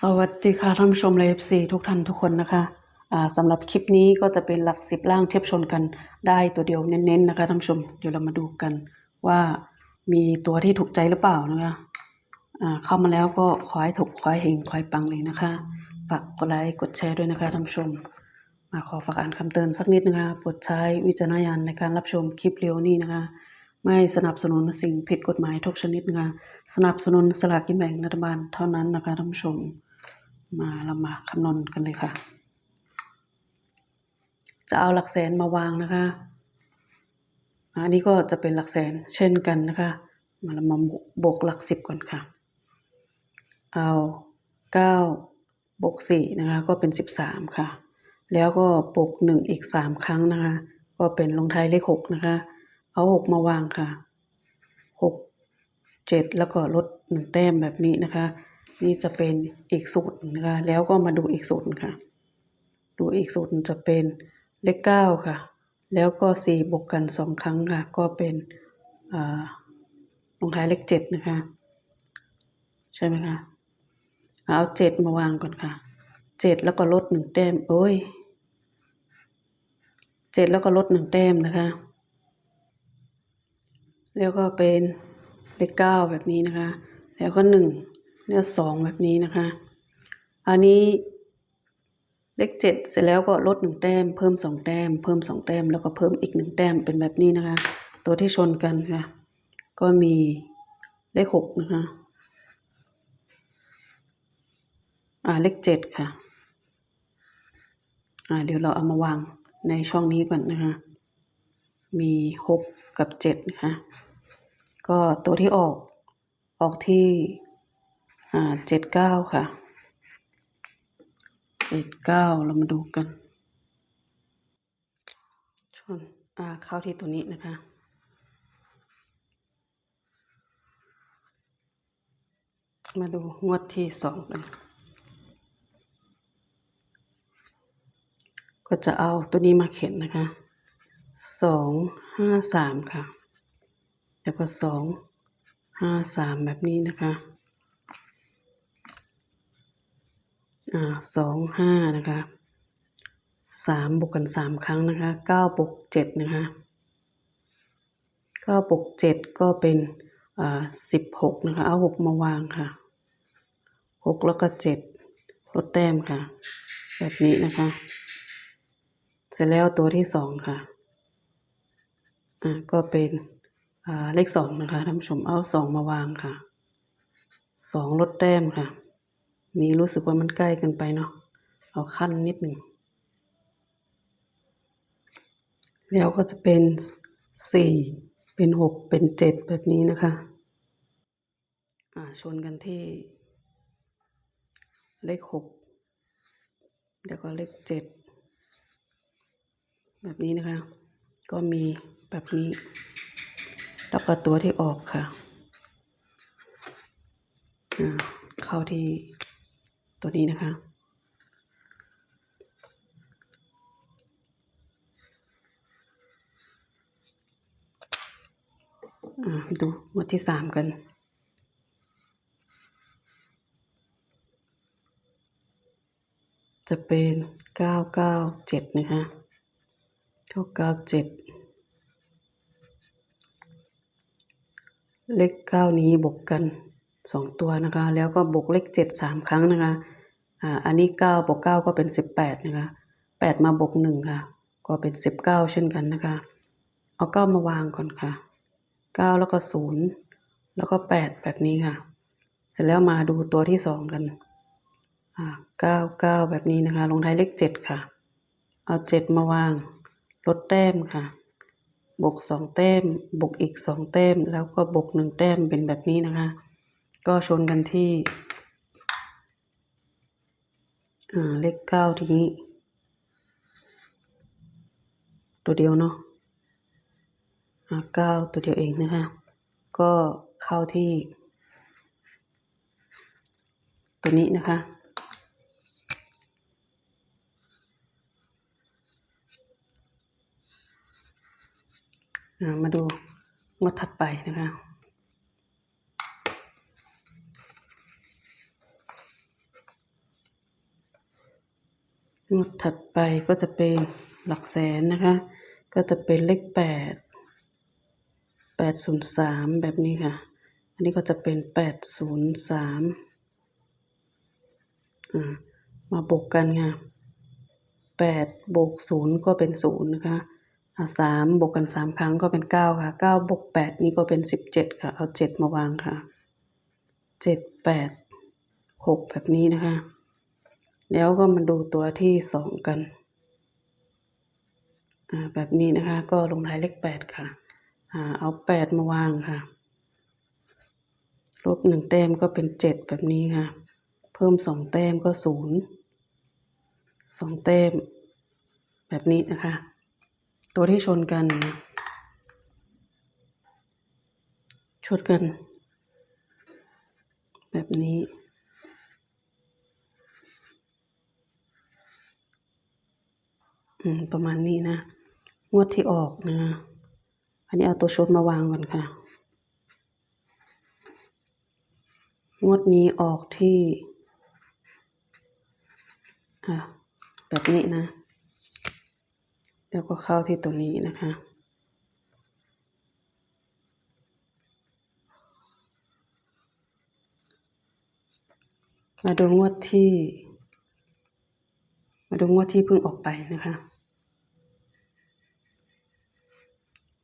สวัสดีค่ะท่านผู้ชมเลฟซีทุกท่านทุกคนนะคะอ่าสำหรับคลิปนี้ก็จะเป็นหลักสิบล่างเทียบชนกันได้ตัวเดียวเน้นๆนะคะท่านผู้ชมเดี๋ยวเรามาดูกันว่ามีตัวที่ถูกใจหรือเปล่านะคะเข้ามาแล้วก็ขอให้ถูกขอให้เฮงขอให้ปังเลยนะคะฝากกดไลค์กดแชร์ด้วยนะคะท่านผู้ชม มาขอฝากอ่านคำเตือนสักนิดนะคะโปรดใช้วิจารณญาณในการรับชมคลิปเร็วนี้นะคะ ไม่สนับสนุนสิ่งผิดกฎหมายทุกชนิดนะคะสนับสนุนสลากกินแบ่งรัฐบาลเท่านั้นนะคะท่านผู้ชม มาเรามาคำนวณกันเลยค่ะ จะเอาหลักแสนมาวางนะคะอันนี้ก็จะเป็นหลักแสนเช่นกันนะคะ มาเรามาบวกหลักสิบก่อนค่ะ เอาเก้าบวกสี่นะคะก็เป็นสิบสามค่ะ แล้วก็บวกหนึ่งอีกสามครั้งนะคะ ก็เป็นลงท้ายเลขหกนะคะ เอาหกมาวางค่ะหกเจ็ดแล้วก็ลดหนึ่งแต้มแบบนี้นะคะ นี่จะเป็นอีกสูตรหนึ่งนะคะ แล้วก็มาดูอีกสูตรหนึ่งค่ะ ดูอีกสูตรหนึ่งจะเป็นเลขเก้าค่ะ แล้วก็สี่บวกกันสองครั้งค่ะ ก็เป็นลงท้ายเลขเจ็ดนะคะ ใช่ไหมคะเอาเจ็ดมาวางก่อนค่ะเจ็ดแล้วก็ลดหนึ่งแต้มโอ้ยเจ็ดแล้วก็ลดหนึ่งแต้มนะคะ แล้วก็เป็นเลขเก้าแบบนี้นะคะ แล้วก็หนึ่งแล้วสองแบบนี้นะคะ อันนี้เลขเจ็ดเสร็จแล้วก็ลดหนึ่งแต้ม เพิ่มสองแต้ม เพิ่มสองแต้ม แล้วก็เพิ่มอีกหนึ่งแต้มเป็นแบบนี้นะคะ ตัวที่ชนกันค่ะ ก็มีเลขหกนะคะ อ่าเลขเจ็ดค่ะ อ่าเดี๋ยวเราเอามาวางในช่องนี้ก่อนนะคะ มีหกกับเจ็ดนะคะ ก็ตัวที่ออก ออกที่เจ็ดเก้าค่ะเจ็ดเก้าเรามาดูกัน ชนอ่าเข้าที่ตัวนี้นะคะมาดูงวดที่สองกัน ก็จะเอาตัวนี้มาเขียนนะคะ สองห้าสามค่ะ แล้วก็สองห้าสามแบบนี้นะคะอ่าสองห้านะคะสามบวกกันสามครั้งนะคะเก้าบวกเจ็ดนะคะเก้าบวกเจ็ดก็เป็นอ่าสิบหกนะคะ เอาหกมาวางค่ะหกแล้วก็เจ็ดลดแต้มค่ะ แบบนี้นะคะ เสร็จแล้วตัวที่สองค่ะอ่าก็เป็น เลขสองนะคะท่านผู้ชมเอาสองมาวางค่ะสองลดแต้มค่ะ นี่รู้สึกว่ามันใกล้เกันไปเนาะเอาขั้นนิดหนึ่งแล้วก็จะเป็นสี่เป็นหกเป็นเจ็ดแบบนี้นะคะอ่าชนกันที่ เลขหกแล้วก็เลขเจ็ดแบบนี้นะคะ ก็มีแบบนี้ แล้วก็ตัวที่ออกค่ะเข้าที่ตัวนี้นะคะ ดูงวดที่สามกันจะเป็นเก้าเก้าเจ็ดนะคะเก้าเก้าเจ็ด เลขเก้านี้บวกกันสองตัวนะคะ แล้วก็บวกเลขเจ็ดสามครั้งนะคะ อ่า อันนี้เก้าบวกเก้าก็เป็นสิบแปดนะคะแปดมาบวกหนึ่งค่ะ ก็เป็นสิบเก้าเช่นกันนะคะ เอาเก้ามาวางก่อนค่ะเก้าแล้วก็ศูนย์แล้วก็แปดแบบนี้ค่ะ เสร็จแล้วมาดูตัวที่สองกัน อ่าเก้าเก้าแบบนี้นะคะ ลงท้ายเลขเจ็ดค่ะ เอาเจ็ดมาวาง ลดแต้มค่ะ บวกสองแต้ม บวกอีกสองแต้ม แล้วก็บวกหนึ่งแต้มเป็นแบบนี้นะคะ ก็ชนกันที่เลขเก้าทีนี้ ตัวเดียวเนาะเก้าตัวเดียวเองนะคะ ก็เข้าที่ ตัวนี้นะคะ มาดูงวดถัดไปนะคะงวดถัดไปก็จะเป็นหลักแสนนะคะ ก็จะเป็นเลขแปดแปดศูนย์สามแบบนี้ค่ะ อันนี้ก็จะเป็นแปดศูนย์สามามาบวกกันค่ะแปดบวกศูนย์ก็เป็นศูนย์นะคะ สามบวกกันสามครั้งก็เป็นเก้าค่ะเก้าบวกแปดนี่ก็เป็นสิบเจ็ดค่ะ เอาเจ็ดมาวางค่ะเจ็ดแปดหกแบบนี้นะคะ แล้วก็มาดูตัวที่สองกันอ่าแบบนี้นะคะก็ลงท้ายเลขแปดค่ะอ่าเอาแปดมาวางค่ะลบหนึ่งแต้มก็เป็นเจ็ดแบบนี้ค่ะ เพิ่มสองแต้มก็ศูนย์สองแต้มแบบนี้นะคะ ตัวที่ชนกัน ชนกัน แบบนี้อืมประมาณนี้นะ งวดที่ออกนะ อันนี้เอาตัวชดมาวางก่อนค่ะ งวดนี้ออกที่ อะแบบนี้นะ แล้วก็เข้าที่ตัวนี้นะคะ มาดูงวดที่ มาดูงวดที่เพิ่งออกไปนะคะ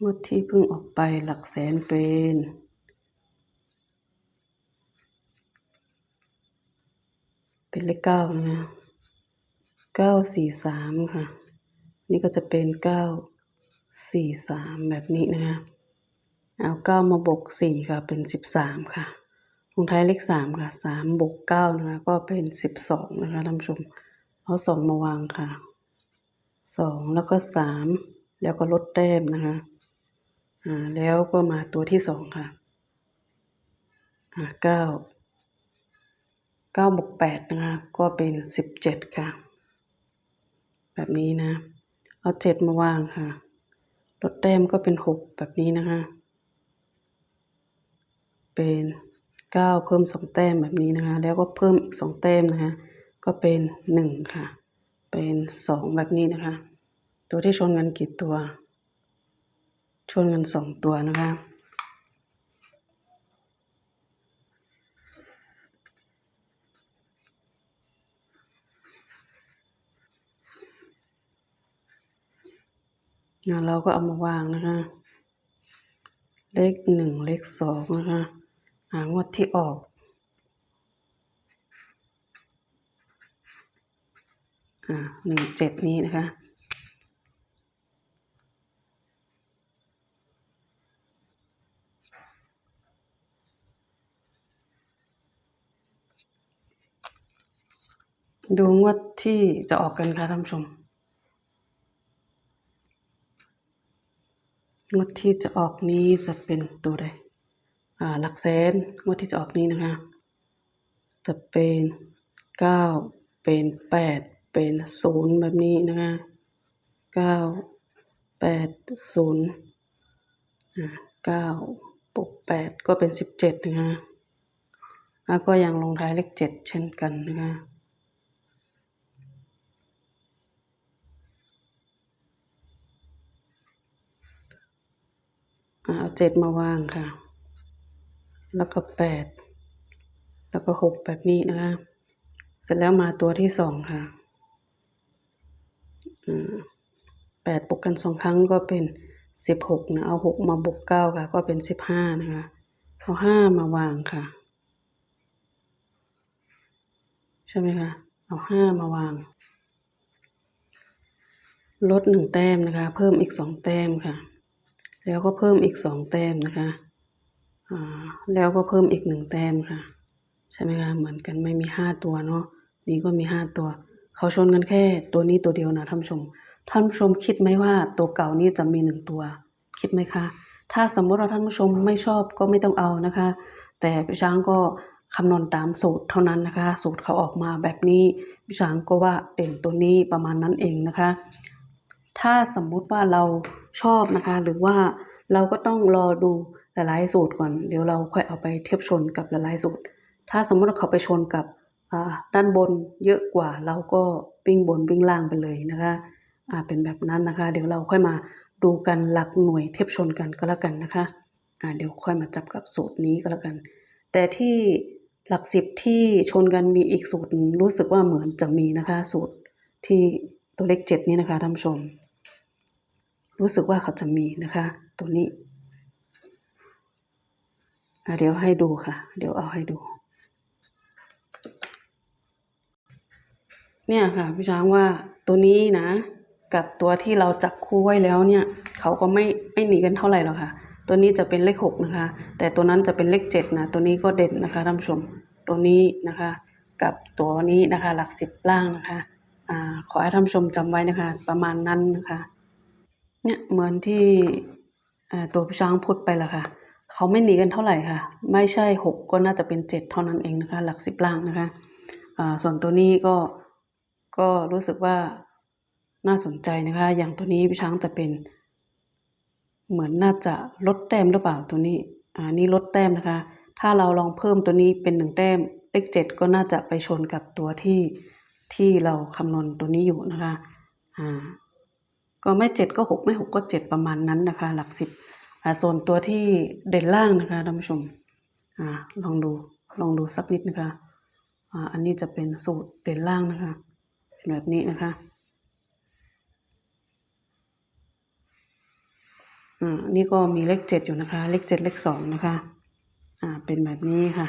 งวดที่เพิ่งออกไปหลักแสนเป็นเป็นเลขเก้านะคะเก้าสี่สามค่ะ นี่ก็จะเป็นเก้าสี่สามแบบนี้นะคะเอาเก้ามาบวกสี่ค่ะเป็นสิบสามค่ะลงท้ายเลขสามค่ะสามบวกเก้านะคะก็เป็นสิบสองนะคะท่านผู้ชมเอาสองมาวางค่ะสองแล้วก็สามแล้วก็ลดแต้มนะคะอ่าแล้วก็มาตัวที่สองค่ะอ่าเก้าเก้าบวกแปดนะคะก็เป็นสิบเจ็ดค่ะ แบบนี้นะ เอาเจ็ดมาวางค่ะ ลดแต้มก็เป็นหกแบบนี้นะคะ เป็นเก้าเพิ่มสองแต้มแบบนี้นะคะ แล้วก็เพิ่มอีกสองแต้มนะคะ ก็เป็นหนึ่งค่ะ เป็นสองแบบนี้นะคะ ตัวที่ชนกันกี่ตัว ชนกันสองตัวนะคะ เราก็เอามาวางนะคะ เลขหนึ่งเลขสองนะคะ หางวดที่ออก อ่าหนึ่งเจ็ดนี้นะคะดูงวดที่จะออกกันค่ะท่านผู้ชม งวดที่จะออกนี้จะเป็นตัวใดอ่าหลักแสนงวดที่จะออกนี้นะคะ จะเป็นเก้าเป็นแปดเป็นศูนย์แบบนี้นะคะเก้าแปดศูนย์อ่าเก้าบวกแปดก็เป็นสิบเจ็ดนะคะแล้วก็ยังลงท้ายเลขเจ็ดเช่นกันนะคะ เอาเจ็ดมาวางค่ะ แล้วก็แปด แล้วก็หกแบบนี้นะคะ เสร็จแล้วมาตัวที่สองค่ะอ่าแปดบวกกันสองครั้งก็เป็นสิบหกนะ เอาหกมาบวกเก้าค่ะ ก็เป็นสิบห้านะคะ เอาห้ามาวางค่ะ ใช่ไหมคะ เอาห้ามาวาง ลดหนึ่งแต้มนะคะ เพิ่มอีกสองแต้มค่ะ แล้วก็เพิ่มอีกสองแต้มนะคะแล้วก็เพิ่มอีกหนึ่งแต้มค่ะ ใช่ไหมคะเหมือนกันไม่มีห้าตัวเนาะนี่ก็มีห้าตัว เขาชนกันแค่ตัวนี้ตัวเดียวนะท่านผู้ชมท่านผู้ชมคิดไหมว่าตัวเก่านี่จะมีหนึ่งตัว คิดไหมคะ ถ้าสมมติว่าท่านผู้ชมไม่ชอบก็ไม่ต้องเอานะคะ แต่พี่ช้างก็คำนวณตามสูตรเท่านั้นนะคะ สูตรเขาออกมาแบบนี้พี่ช้างก็ว่าเด่นตัวนี้ประมาณนั้นเองนะคะ ถ้าสมมุติว่าเรา ชอบนะคะ หรือว่าเราก็ต้องรอดูหลายๆสูตรก่อน เดี๋ยวเราค่อยเอาไปเทียบชนกับหลายๆสูตร ถ้าสมมติว่าเขาไปชนกับด้านบนเยอะกว่าเราก็วิ่งบนวิ่งล่างไปเลยนะคะอาเป็นแบบนั้นนะคะ เดี๋ยวเราค่อยมาดูกันหลักหน่วยเทียบชนกันก็แล้วกันนะคะอ่าเดี๋ยวค่อยมาจับกับสูตรนี้ก็แล้วกัน แต่ที่หลักสิบที่ชนกันมีอีกสูตรรู้สึกว่าเหมือนจะมีนะคะ สูตรที่ตัวเลขเจ็ดนี้นะคะท่านผู้ชม รู้สึกว่าเขาจะมีนะคะ ตัวนี้เดี๋ยวให้ดูค่ะ เดี๋ยวเอาให้ดู เนี่ยค่ะพี่ช้างว่าตัวนี้นะ กับตัวที่เราจับคู่ไว้แล้วเนี่ย เขาก็ไม่ไม่หนีกันเท่าไหร่หรอกค่ะ ตัวนี้จะเป็นเลขหกนะคะ แต่ตัวนั้นจะเป็นเลขเจ็ดนะ ตัวนี้ก็เด่นนะคะท่านผู้ชม ตัวนี้นะคะ กับตัวนี้นะคะ หลักสิบล่างนะคะ อ่า ขอให้ท่านผู้ชมจำไว้นะคะ ประมาณนั้นนะคะ เนี่ยเหมือนที่ตัวพิช้างพูดไปและค่ะ เขาไม่หนีกันเท่าไหร่ค่ะ ไม่ใช่หกก็น่าจะเป็นเจ็ดเท่านั้นเองนะคะ หลักสิบล่างนะคะส่วนตัวนี้ก็ก็รู้สึกว่าน่าสนใจนะคะ อย่างตัวนี้พี่ช้างจะเป็น เหมือนน่าจะลดแต้มหรือเปล่าตัวนี้อ่านี่ลดแต้มนะคะ ถ้าเราลองเพิ่มตัวนี้เป็นหนึ่งแต้มเลขเจ็ดก็น่าจะไปชนกับตัวที่ที่เราคำนวณตัวนี้อยู่นะคะอ่า ก็ไม่เจ็ดก็หกไม่หกก็เจ็ดประมาณนั้นนะคะ หลักสิบอ่าส่วนตัวที่เด่นล่างนะคะท่านผู้ชมอลองดูลองดูสักนิดนะคะอันนี้จะเป็นสูตรเด่นล่างนะคะเป็นแบบนี้นะคะอ่านี่ก็มีเลขเจ็ดอยู่นะคะ เลขเจ็ดเลขสองนะคะอ่าเป็นแบบนี้ค่ะ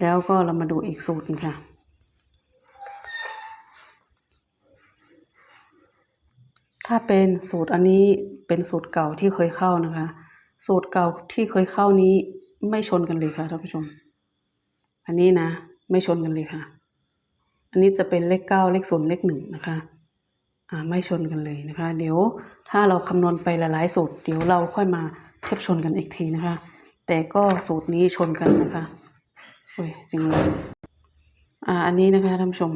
แล้วก็เรามาดูอีกสูตรหนึงค่ะ ถ้าเป็นสูตรอันนี้เป็นสูตรเก่าที่เคยเข้านะคะ สูตรเก่าที่เคยเข้านี้ไม่ชนกันเลยค่ะท่านผู้ชม อันนี้นะ ไม่ชนกันเลยค่ะ อันนี้จะเป็นเลขเก้าเลขศูนย์เลขหนึ่งนะคะอ่าไม่ชนกันเลยนะคะ เดี๋ยวถ้าเราคำนวณไปหลายๆสูตร เดี๋ยวเราค่อยมาเทียบชนกันอีกทีนะคะ แต่ก็สูตรนี้ชนกันนะคะโอ้ยสิ่งอะไรอ่าอันนี้นะคะท่านผู้ชม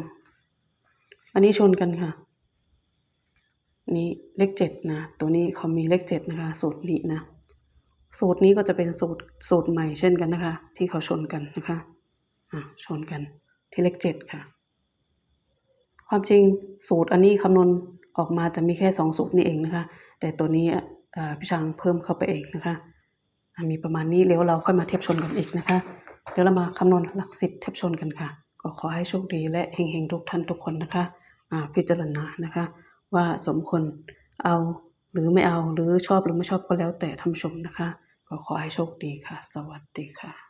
อันนี้ชนกันค่ะ นี่เลขเจ็ดนะ ตัวนี้เขามีเลขเจ็ดนะคะ สูตรนี้นะ สูตรนี้ก็จะเป็นสูตรสูตรใหม่เช่นกันนะคะ ที่เขาชนกันนะคะอะชนกันที่เลขเจ็ดค่ะ ความจริงสูตรอันนี้คำนวณออกมาจะมีแค่สองสูตรนี่เองนะคะ แต่ตัวนี้พี่ช้างเพิ่มเข้าไปเองนะคะมีประมาณนี้แล้วเราค่อยมาเทียบชนกันอีกนะคะ เดี๋ยวเรามาคำนวณหลักสิบเทียบชนกันค่ะ ก็ขอให้โชคดีและเฮงๆทุกท่านทุกคนนะคะพิจารณานะคะ ว่าสมควรเอาหรือไม่เอาหรือชอบหรือไม่ชอบก็แล้วแต่ท่านผู้ชมนะคะ ก็ขอให้โชคดีค่ะ สวัสดีค่ะ